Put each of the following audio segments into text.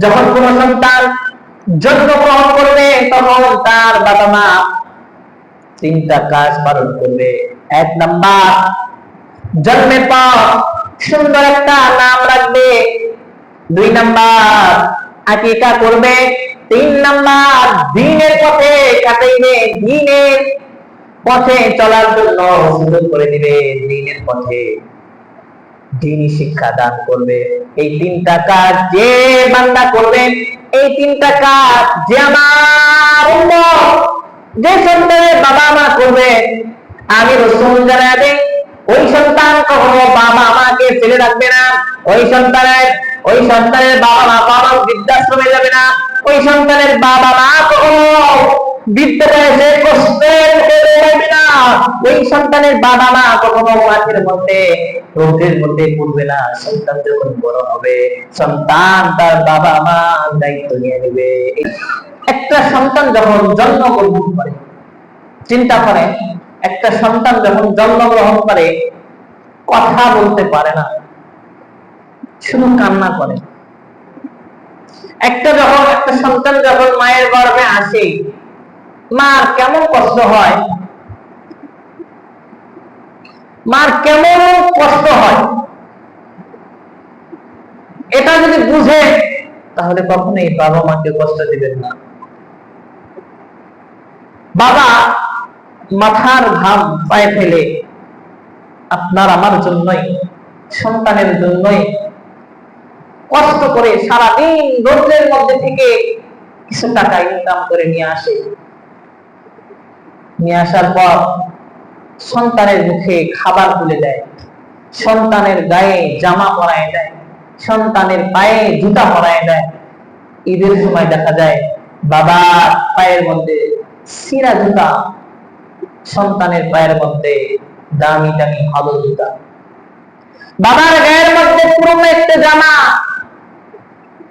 যখন কোন সন্তান করবে, তখন তার বাবা মা তিনটা কাজ পালন করবে। এক নাম্বার, জন্মের পর সুন্দর একটা নাম রাখবে। দুই নাম্বার, আকিকা করবে। তিন নাম্বার, দিনের পথে কাটাইবে, দিনের পথে চলার জন্য করে দিবে, দিনের পথে। দিনই শিক্ষা দান করবে। এই তিনটা কাজ যে বান্দা করবে, এই তিনটা কাজ যে আমার যে সন্তানের বাবা মা করবে, আমি রসুল জানা দেই ওই সন্তান কখনো বাবা মাকে ফেলে রাখবে না, ওই সন্তানের ওই সন্তানের বাবা মা বাবা বৃদ্ধাশ্রমে যাবে না, ওই সন্তানের বাবা মা কখনো বৃদ্ধ বয়সে কষ্টের ওই সন্তানের বাবা মা কখনো মাঠের মধ্যে রোগের মধ্যে পড়বে না। সন্তান যখন বড় হবে, সন্তান তার বাবা মা দায়িত্ব নিয়ে নেবে। একটা সন্তান যখন জন্মগ্রহণ করে, চিন্তা করে, একটা সন্তান যখন জন্মগ্রহণ করে, কথা বলতে পারে না, শুধু কান্না করে। একটা যখন, একটা সন্তান যখন মায়ের গর্ভে আসে, মার কেমন কষ্ট হয় মার কেমন কষ্ট হয়? এটা যদি বুঝে, তাহলে কখনোই বাবা মাকে কষ্ট দিবেন না। বাবা মাথার ঘাম পায়ে ফেলে আপনার আমার জন্যই, সন্তানের জন্যই কষ্ট করে সারাদিন রোদ্রের মধ্যে থেকে কিছু টাকা ইনকাম করে নিয়ে আসে। নিয়ে আসার পর সন্তানের মুখে খাবার তুলে দেয়। সন্তানের গায়ে জামা পরায় দেয়। সন্তানের পায়ে জুতা পরায় দেয়। ঈদের সময় দেখা যায় বাবার পায়ের মধ্যে সিরা জুতা, সন্তানের পায়ের মধ্যে দামি দামি ভালো জুতা। বাবার গায়ের মধ্যে পুরনো একটা জামা।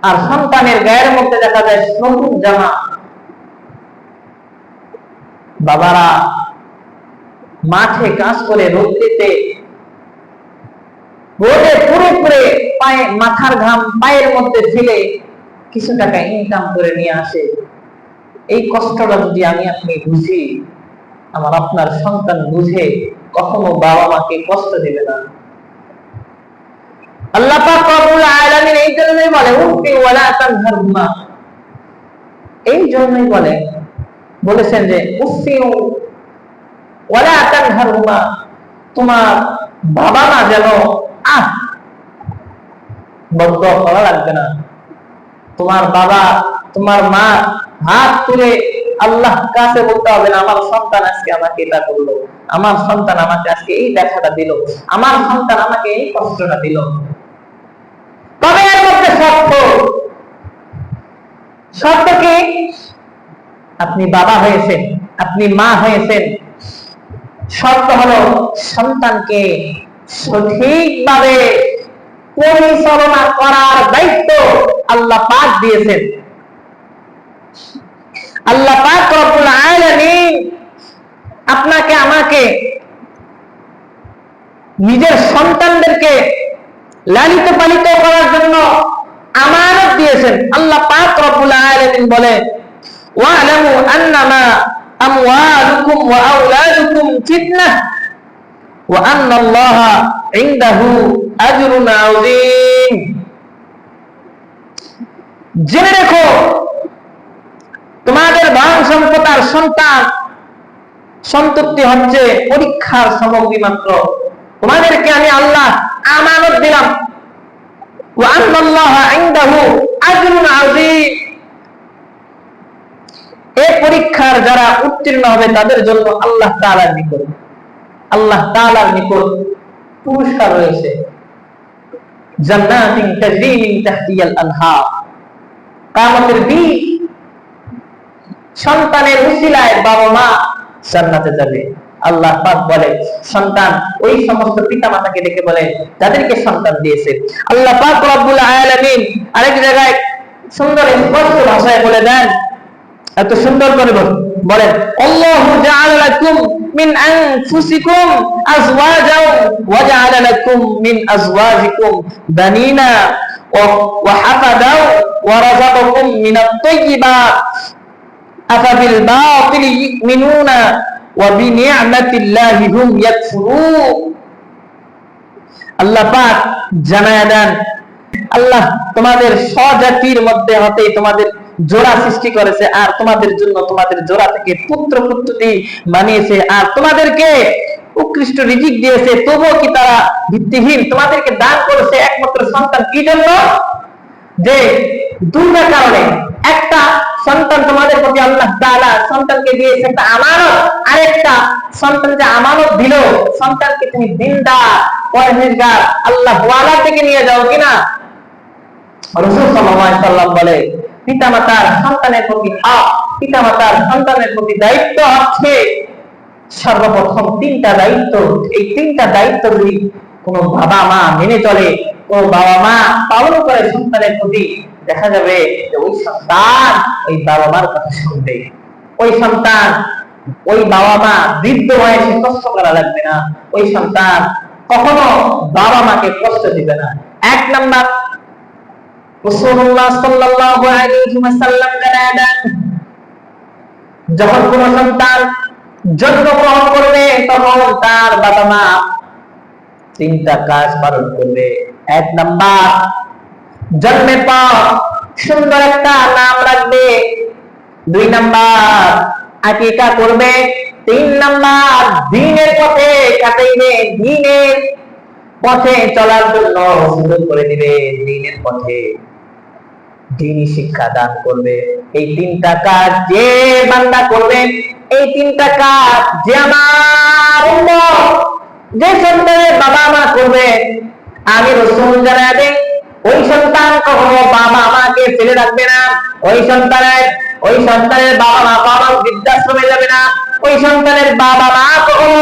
আর সন্তানের গায়ের মধ্যে দেখা যায় নতুন জামা। বাবারা মাঠে কাজ করে রোদ্রিতে রোদে পুরে পুরে পায়ে মাথার ঘাম পায়ের মধ্যে ফেলে কিছু টাকা ইনকাম করে নিয়ে আসে। এই কষ্টটা যদি আমি আপনি বুঝি, আমার আপনার সন্তান বুঝে, কখনো বাবা মাকে কষ্ট দেবে না। আল্লাহ পাক রব্বুল আলামিন এই জন্যই বলে উফি ওয়ালা তানহারহুমা। এই জন্যই বলে, বলেছেন যে উফি তোমার বাবা মা যেন, আহ করা লাগবে না। তোমার বাবা, তোমার মা, হাত তুলে আল্লাহ কাছে বলতে হবে না, আমার সন্তান আজকে আমাকে এটা করল, আমার সন্তান আমাকে আজকে এই দেখাটা দিল, আমার সন্তান আমাকে এই কষ্টটা দিল। তবে এর মধ্যে শর্ত শর্ত কি? আপনি বাবা হয়েছেন, আপনি মা হয়েছেন শর্ত হলো সন্তানকে সঠিকভাবে পরিচালনা করার দায়িত্ব আল্লাহ পাক দিয়েছেন। আল্লাহ পাক রব্বুল আলামিন আপনাকে, আমাকে, নিজের সন্তানদেরকে লালিত পালিত করার জন্য আমানত দিয়েছেন। আল্লাহ পাক রব্বুল আলামিন বলে ওয়ালামু আন্নামা জেনে রেখো, তোমাদের বান সম্পদ আর সন্তান সন্তুপ্তি হচ্ছে পরীক্ষার সামগ্রী মাত্র। তোমাদেরকে আমি আল্লাহ আমানত দিলাম। ওয়া আল্লাহ ইনদাহু আজরুন এই পরীক্ষার যারা উত্তীর্ণ হবে, তাদের জন্য আল্লাহ তাআলার নিকট, আল্লাহ তাআলার নিকট পুরস্কার রয়েছে। জান্নাতিন দিন সন্তানের উসিলায় বাবা মা জান্নাতে যাবে। আল্লাহ পাক বলে, সন্তান ওই সমস্ত পিতা মাতাকে বলে, যাদেরকে সন্তান দিয়েছে। আল্লাহ পাক রব্বুল আলামিন আরেক জায়গায় সুন্দর স্পষ্ট ভাষায় বলে দেন এত সুন্দর করে বল- বলেন, আল্লাহু জাআলা লাকুম মিন আনফুসিকুম আজওয়াজাও ওয়া জাআলা লাকুম মিন আজওয়াজিকুম বানিনা ওয়া হাফাদাও, ওয়া রাযাকাকুম মিনাত তাইয়্যিবাত আফাবিল বাতিল ইউমিনুনা, ওয়া বিনি'মাতিল্লাহি হুম ইয়াকফুরুন। আল্লাহ পাক জানায় দেন, আল্লাহ তোমাদের স্বজাতির মধ্যে হতে তোমাদের জোড়া সৃষ্টি করেছে আর তোমাদের জন্য তোমাদের জোড়া থেকে পুত্র পুত্রটি বানিয়েছে আর তোমাদেরকে উৎকৃষ্ট রিজিক দিয়েছে। তবুও কি তারা ভিত্তিহীন? তোমাদেরকে দান করেছে একমাত্র সন্তান কি জন্য? যে দুইটা কারণে। একটা সন্তান তোমাদের প্রতি আল্লাহ তাআলা সন্তানকে দিয়েছে, একটা আমানত। আরেকটা সন্তান যে আমানত দিল, সন্তানকে তুমি দিনদার, পরহেজগার আল্লাহ ওয়ালা থেকে নিয়ে যাও কিনা? রসুল সাল্লাম বলে পিতামাতার সন্তানের প্রতি হক, পিতামাতার সন্তানের প্রতি দায়িত্ব আছে। সর্বপ্রথম তিনটা দায়িত্ব, এই তিনটা দায়িত্ব যদি কোন বাবা মা মেনে চলে কোন বাবা মা পালন করে সন্তানের প্রতি, দেখা যাবে যে ওই সন্তান ওই বাবা মার কথা শুনবে। ওই সন্তান ওই বাবা মা বৃদ্ধ বয়সে কষ্ট করা লাগবে না। ওই সন্তান কখনো বাবা মাকে কষ্ট দিবে না। এক নাম্বার রাসূলুল্লাহ সাল্লাল্লাহু আলাইহি ওয়াসাল্লাম জানায় দেন যখন কোন সন্তান করবে, তখন তার বাবা মা তিনটা কাজ পালন করবে। এক নাম্বার, জন্মের পর সুন্দর একটা নাম রাখবে। দুই নাম্বার, আকিকা করবে। তিন নাম্বার, দিনের পথে কাটাইবে। দিনের পথে চলার জন্য করে দিবে। দিনের পথে। দিনই শিক্ষা দান করবে। এই তিনটা কাজ যে বান্দা করবে, এই তিনটা কাজ যে আমার যে সন্তানের বাবা মা করবে, আমি রসুল জানাই দেই ওই সন্তান কখনো বাবা মাকে ফেলে রাখবে না। ওই সন্তানের ওই সন্তানের বাবা মা বাবা বৃদ্ধাশ্রমে যাবে না। ওই সন্তানের বাবা মা কখনো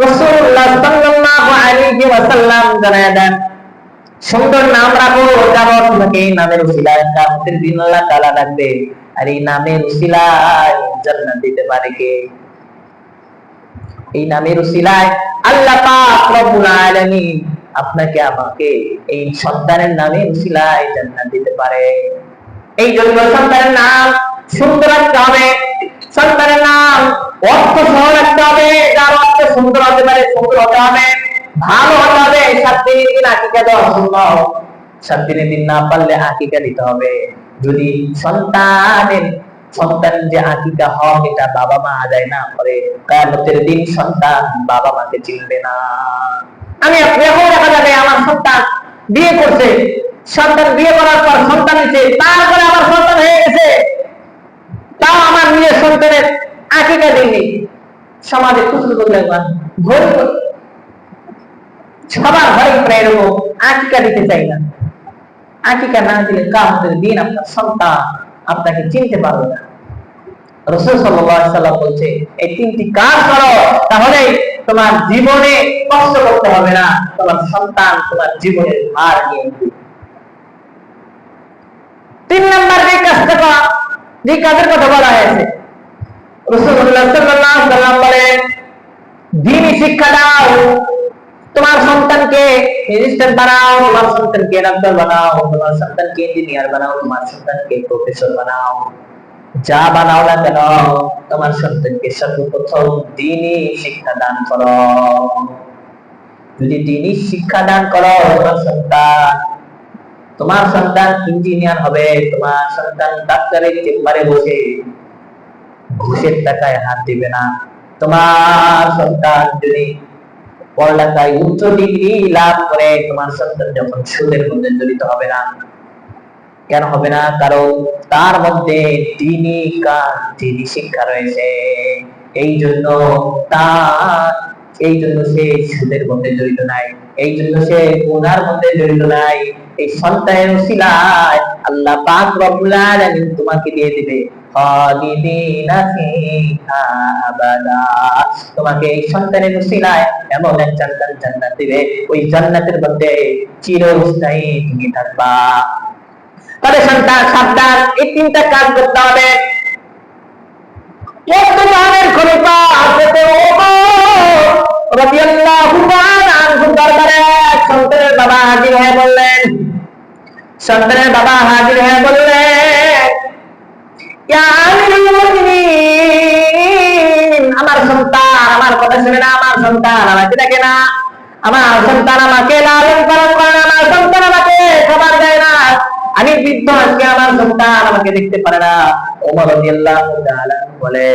রাসূলুল্লাহ সাল্লাল্লাহু আলাইহি ওয়াসাল্লাম সুন্দর নাম রাখো নামের দিন আল্লাহ তাআলা আর এই নামের উসিলায় জান্নাত দিতে পারে কে? এই নামের উসিলায় আল্লাহ পাক রব্বুল আলামিন আপনাকে, আমাকে এই সন্তানের নামে উসিলায় জান্নাত দিতে পারে। এই জন্য সন্তানের নাম সুন্দর হবে। সন্তানের নাম অর্থ সহ রাখতে হবে, যার অর্থ সুন্দর হতে পারে, সুন্দর হতে হবে, ভালো হতে হবে, সাত দিনের দিন আকিকা না পারলে আকিকা দিতে হবে। যদি সন্তানের, সন্তান যে আকিকা হক, এটা বাবা মা আদায় না করে, কায়ামতের দিন সন্তান বাবা মাকে চিনবে না। আমি এখন দেখা যাবে আমার সন্তান বিয়ে করছে। সন্তান বিয়ে করার পর সন্তান হয়েছে তারপরে আমার সন্তান হয়ে গেছে। তাও আমার নিজের সন্তানের আপনাকে চিনতে পারবে না। রসুল বলছে, এই তিনটি কাজ করো তাহলে তোমার জীবনে কষ্ট করতে হবে না, তোমার সন্তান তোমার জীবনের ভার। তিন নম্বর যে কাজটা যে কাজের কথা বলা হয়েছে শিক্ষা দান করো। শিক্ষা দান সন্তান, তোমার সন্তান ইঞ্জিনিয়ার হবে, তোমার সন্তান ডাক্তারের চেম্বারে বসে ঘুষের টাকায় হাত দিবে না। তোমার সন্তান যদি পড়ালেখায় উচ্চ ডিগ্রি লাভ করে, তোমার সন্তান যখন সুদের মধ্যে জড়িত হবে না, কেন হবে না? কারণ তার মধ্যে তিনি কাজ তিনি শিক্ষা রয়েছে। এই জন্য তার এই জন্য সে সুদের মধ্যে জড়িত নাই, এই জন্য সে গুনার মধ্যে জড়িত নাই, এই সন্তানের উসিলায় আল্লাহ পাক রব্বুল আলামিন তোমাকে দিয়ে দিবে। তোমাকে এই সন্তানের উসিলায় এমন এক জান্নাত জান্নাত দিবে। ওই জান্নাতের মধ্যে চিরস্থায়ী তুমি থাকবা। তবে সন্তান, সাবধান, এই তিনটা কাজ করতে হবে। আমার সন্তান, আমার কথা শুনে না, আমার সন্তান আমাকে দেখে না, আমার সন্তান আমাকে লালন পালন করে আমার সন্তান আমাকে খাবার দেয় আমি বৃদ্ধ, আজকে আমার সন্তান আমাকে দেখতে পারে না। ওমর বলে,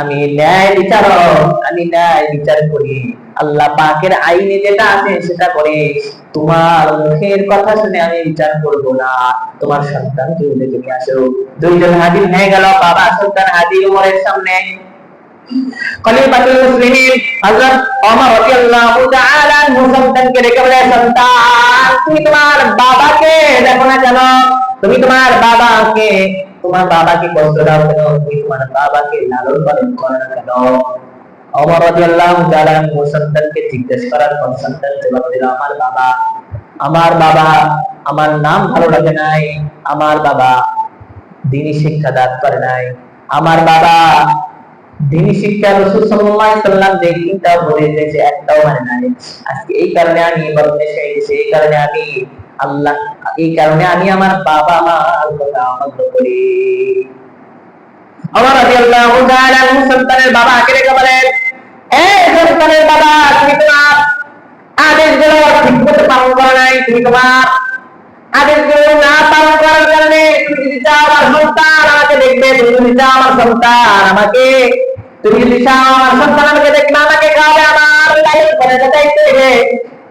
আমি ন্যায় বিচারক, আমি ন্যায় বিচার করি। আল্লাহ পাকের আইনে যেটা আছে সেটা করি। তোমার মুখের কথা শুনে আমি বিচার করব না। তোমার সন্তান তুমি আসো, দুইজন হাজির হয়ে গেল, বাবা সন্তান হাজির ওমরের সামনে। খলিফাতুল মুসলিমিন হযরত ওমর রাদিয়াল্লাহু তাআলা আনহু সন্তানকে রেখে বলে, সন্তান, তুমি তোমার বাবাকে দেখো না কেন? তুমি তোমার বাবাকে তোমার বাবাকে কষ্ট দাও কেন? তুমি তোমার বাবাকে লালন পালন করো না কেন? ওমর রাদিয়াল্লাহু তাআলা আনহু সন্তানকে জিজ্ঞেস করার পর সন্তান জবাব দিল, আমার বাবা আমার বাবা, আমার নাম ভালো লাগে নাই। আমার বাবা দিনী শিক্ষা দান করে নাই। আমার বাবা দিনী শিক্ষা রসুল সাল্লাল্লাহু আলাইহি যে তিনটা বলে দিয়েছে একটাও মানে নাই। আজকে এই কারণে আমি এবার দেশে এসেছি এই কারণে আমি আল্লাহ, এই কারণে আমি আমার বাবা মার কথা অমান্য করি। আমার রাদিয়াল্লাহু তাআলা সন্তানের বাবা আগে রেখে বলেন, এ সন্তানের বাবা, তুমি তোমার আদেশগুলো ঠিকমতো পালন করো নাই, তুমি তোমার আদেশগুলো না পালন করার কারণে চাও আমার সন্তান, আমাকে দেখবে চাও আমার সন্তান, আমাকে, তুমি চাও আমার সন্তান, আমাকে দেখবে, আমাকে খাওয়াবে, আমার লাইফ করে দায়িত্ব নেবে।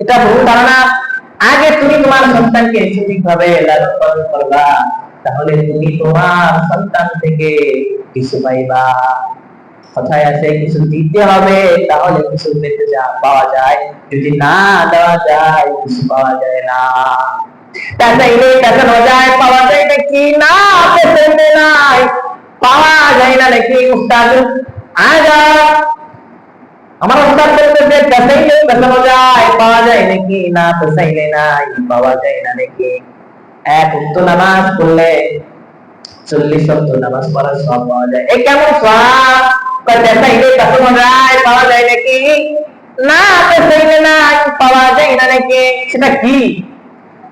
এটা ভুল ধারণা। আগে তুমি তোমার সন্তানকে সঠিকভাবে লালন পালন করবা। তাহলে তুমি তোমার সন্তান থেকে কিছু পাইবা। কথায় আছে, কিছু দিতে হবে, তাহলে কিছু পেতে যা পাওয়া যায়। যদি না দেওয়া যায়, কিছু পাওয়া যায় না। চাইলে দেখানো যায় পাওয়া যায় নাকি? না পেছনে নাই। পাওয়া যায় না নাকি উস্তাদ? আজ, আমার উস্তাদ বলতেছে পেছাইলে পেছানো যায় পাওয়া যায় নাকি? না পেছাইলে নাই, পাওয়া যায় না নাকি? এক উক্ত নামাজ পড়লে চল্লিশ শব্দ নামাজ পড়ার সব পাওয়া যায়। এই কেমন সব পেছাইলে পেছানো যায় পাওয়া যায় নাকি? না পেছাইলে নাই, পাওয়া যায় না নাকি? সেটা কি?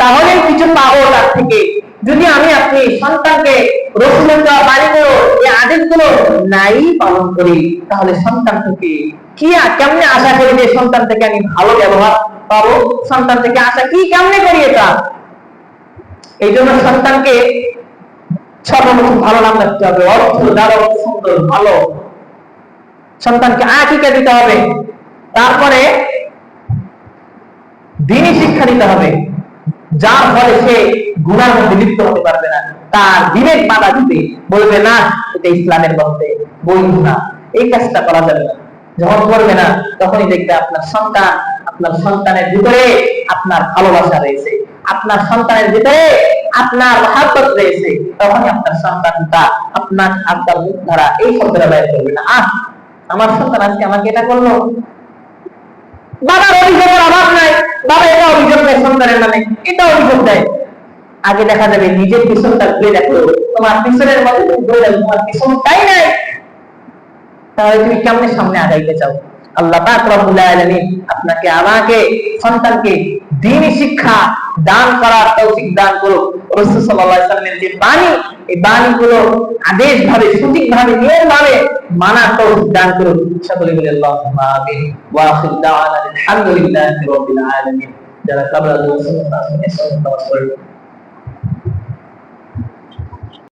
তাহলে কিছু পাবো তার থেকে। যদি আমি আপনি সন্তানকে রসুলের দেওয়া এই নাই পালন করি, তাহলে সন্তান থেকে কি আশা করি যে সন্তান থেকে আমি ভালো ব্যবহার পাবো? সন্তান থেকে আশা কি কেমনে করি এটা? এই জন্য সন্তানকে সর্বপ্রথম ভালো নাম রাখতে হবে। অর্থ দ্বারা সুন্দর, ভালো। সন্তানকে আকিকা দিতে হবে। তারপরে দিনই শিক্ষা দিতে হবে। যার ফলে সে গুণার মধ্যে লিপ্ত হতে পারবে না। তার বিবেক বাধা দিতে বলবে, না, এটা ইসলামের মধ্যে বৈধ না। এই কাজটা করা যাবে না। যখন করবে না, তখনই দেখবে আপনার সন্তান, আপনার সন্তানের ভিতরে আপনার ভালোবাসা রয়েছে। আপনার সন্তানের ভিতরে আপনার মহাব্বত রয়েছে। তখনই আপনার সন্তানটা আপনার আপনার মুখ ধারা এই শব্দটা ব্যয় করবে না। আহ, আমার সন্তান আজকে আমাকে এটা করল? বাবার অভিযোগের অভাব নাই। বাবা এটা অভিযোগ দেয় সন্তানের নামে, এটা অভিযোগ দেয়। আগে দেখা যাবে নিজের পিছনটা ঘুরে দেখো তোমার পিছনের মধ্যে তুমি ঘুরে দেখো, তোমার পিছনটাই নাই। তাহলে তুমি কেমনে সামনে আগাইতে চাও? আল্লাহ পাক রব্বুল আলামিন আপনাকে আমাকে সন্তানকে দিনী শিক্ষা দান করার তৌফিক দান করুক রসুল সাল্লাল্লাহু সাল্লামের যে বাণী এই বাণীগুলো আদেশ ভাবে সঠিক ভাবে নিয়ম ভাবে মানা তৌফিক দান করুন সকলে বলে আল্লাহুম্মা যারা আলাইহি ওয়াসাল্লাম